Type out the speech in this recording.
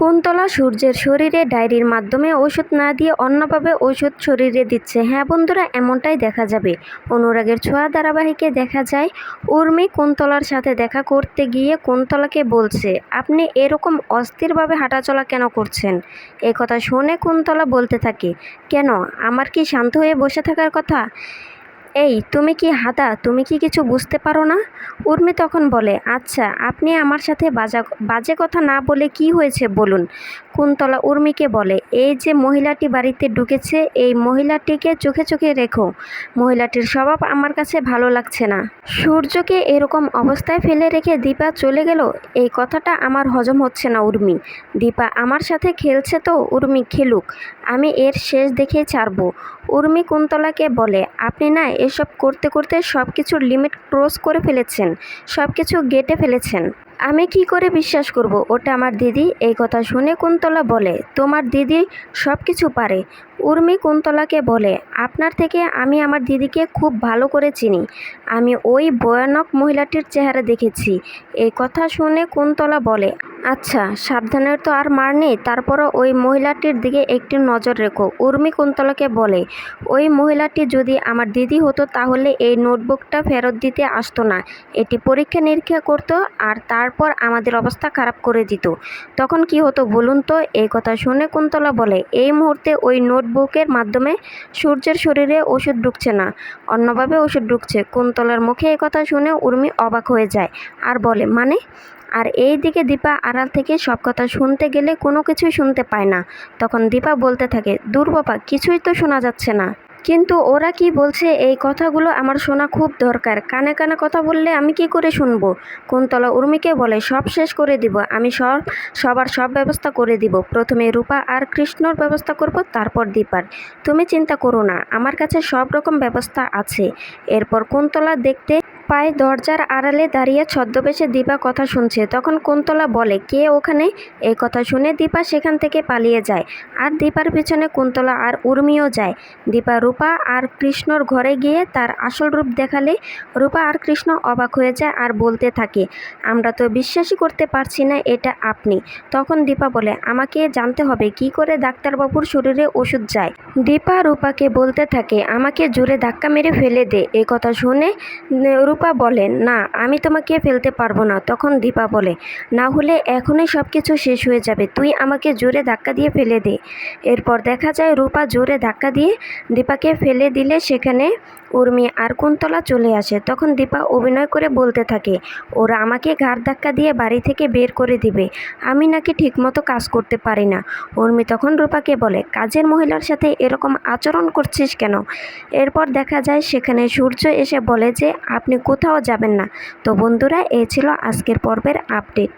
কুন্তলা সূর্যের শরীরে ডায়েরির মাধ্যমে ওষুধ না দিয়ে অন্যভাবে ওষুধ শরীরে দিচ্ছে? হ্যাঁ বন্ধুরা, এমনটাই দেখা যাবে। অনুরাগের ছোঁয়া ধারাবাহিকে দেখা যায়। উর্মি কুন্তলার সাথে দেখা করতে গিয়ে কুন্তলাকে বলছে, আপনি এরকম অস্থিরভাবে হাঁটাচলা কেন করছেন? এই কথা শুনে কুন্তলা বলতে থাকে, কেন? আমার কি শান্ত হয়ে বসে থাকার কথা? এই, তুমি কি হাদা? তুমি কি কিছু বুঝতে পারো না? উর্মি তখন বলে আচ্ছা আপনি আমার সাথে বাজা বাজে কথা না বলে কি হয়েছে বলুন? কুন্তলা উর্মিকে বলে, এই যে মহিলাটি বাড়িতে ঢুকেছে, এই মহিলাটিকে চোখে চোখে রেখো। মহিলাটির স্বভাব আমার কাছে ভালো লাগছে না। সূর্যকে এরকম অবস্থায় ফেলে রেখে দীপা চলে গেল? এই কথাটা আমার হজম হচ্ছে না, উর্মি। দীপা আমার সাথে খেলছে তো, উর্মি খেলুক। আমি এর শেষ দেখেই ছাড়বো। উর্মি কুন্তলাকে বলে, আপনি না এসব করতে করতে সব কিছুর লিমিট ক্রস করে ফেলেছেন সব কিছু গেটে ফেলেছেন। আমি কি করে বিশ্বাস করব? ওটা আমার দিদি, এই কথা শুনে কুন্তলা বলে, তোমার দিদি সব কিছু পারে। উর্মি কুন্তলাকে বলে, আপনার থেকে আমি আমার দিদিকে খুব ভালো করে চিনি। আমি ওই ভয়ানক মহিলাটির চেহারা দেখেছি। এই কথা শুনে কুন্তলা বলে আচ্ছা সাবধানের তো আর মার নেই। তারপরও ওই মহিলাটির দিকে একটি নজর রেখো। উর্মি কুন্তলাকে বলে, ওই মহিলাটি যদি আমার দিদি হতো তাহলে এই নোটবুকটা ফেরত দিতে আসতো না। এটি পরীক্ষা নিরীক্ষা করতো আর তারপর আমাদের অবস্থা খারাপ করে দিত। তখন কি হতো বলুন তো? এই কথা শুনে কুন্তলা বলে, এই মুহূর্তে ওই নোটবুকের মাধ্যমে সূর্যের শরীরে ওষুধ ঢুকছে না। অন্যভাবে ওষুধ ঢুকছে। কুন্তলার মুখে এই কথা শুনে উর্মি অবাক হয়ে যায়। আর বলে মানে? আর এই দিকে দীপা আড়াল থেকে সব কথা শুনতে গেলে কোনো কিছুই শুনতে পায় না। তখন দীপা বলতে থাকে, দূর কিছুই তো শোনা যাচ্ছে না। কিন্তু ওরা কি বলছে, এই কথাগুলো আমার শোনা খুব দরকার। কানে কানে কথা বললে আমি কি করে শুনব? কুন্তলা উর্মিকে বলে, সব শেষ করে দিব। আমি সব, সবার সব ব্যবস্থা করে দিব। প্রথমে রূপা আর কৃষ্ণর ব্যবস্থা করব, তারপর দীপার। তুমি চিন্তা করো না, আমার কাছে সব রকম ব্যবস্থা আছে। এরপর কুন্তলা দেখতে পায় দরজার আড়ালে দাঁড়িয়ে ছদ্মবেশে দীপা কথা শুনছে। তখন কুন্তলা বলে কে ওখানে? এই কথা শুনে দীপা সেখান থেকে পালিয়ে যায়। আর দীপার পিছনে কুন্তলা আর উর্মিও যায়। দীপা রূপা আর কৃষ্ণর ঘরে গিয়ে তার আসল রূপ দেখালে রূপা আর কৃষ্ণ অবাক হয়ে যায় আর বলতে থাকে আমরা তো বিশ্বাসই করতে পারছি না এটা আপনি। তখন দীপা বলে আমাকে জানতে হবে কি করে ডাক্তারবাবুর শরীরে ওষুধ যায়? দীপা রূপাকে বলতে থাকে আমাকে জোরে ধাক্কা মেরে ফেলে দে। এ কথা শুনে উম, রূপা বলে, না, আমি তোমাকে ফেলতে পারব না। তখন দীপা বলে, না হলে এখনই সব কিছু শেষ হয়ে যাবে। তুই আমাকে জোরে ধাক্কা দিয়ে ফেলে দে। এরপর দেখা যায় রূপা জোরে ধাক্কা দিয়ে দীপাকে ফেলে দিলে সেখানে উর্মি আর কুন্তলা চলে আসে। তখন দীপা অভিনয় করে বলতে থাকে, ওরা আমাকে ঘাড় ধাক্কা দিয়ে বাড়ি থেকে বের করে দিবে। আমি নাকি ঠিকমতো কাজ করতে পারি না। উর্মি তখন রূপাকে বলে, কাজের মহিলার সাথে এরকম আচরণ করছিস কেন? এরপর দেখা যায় সেখানে সূর্য এসে বলে যে, আপনি কোথাও যাবেন না। তো বন্ধুরা এই ছিল আজকের পর্বের আপডেট।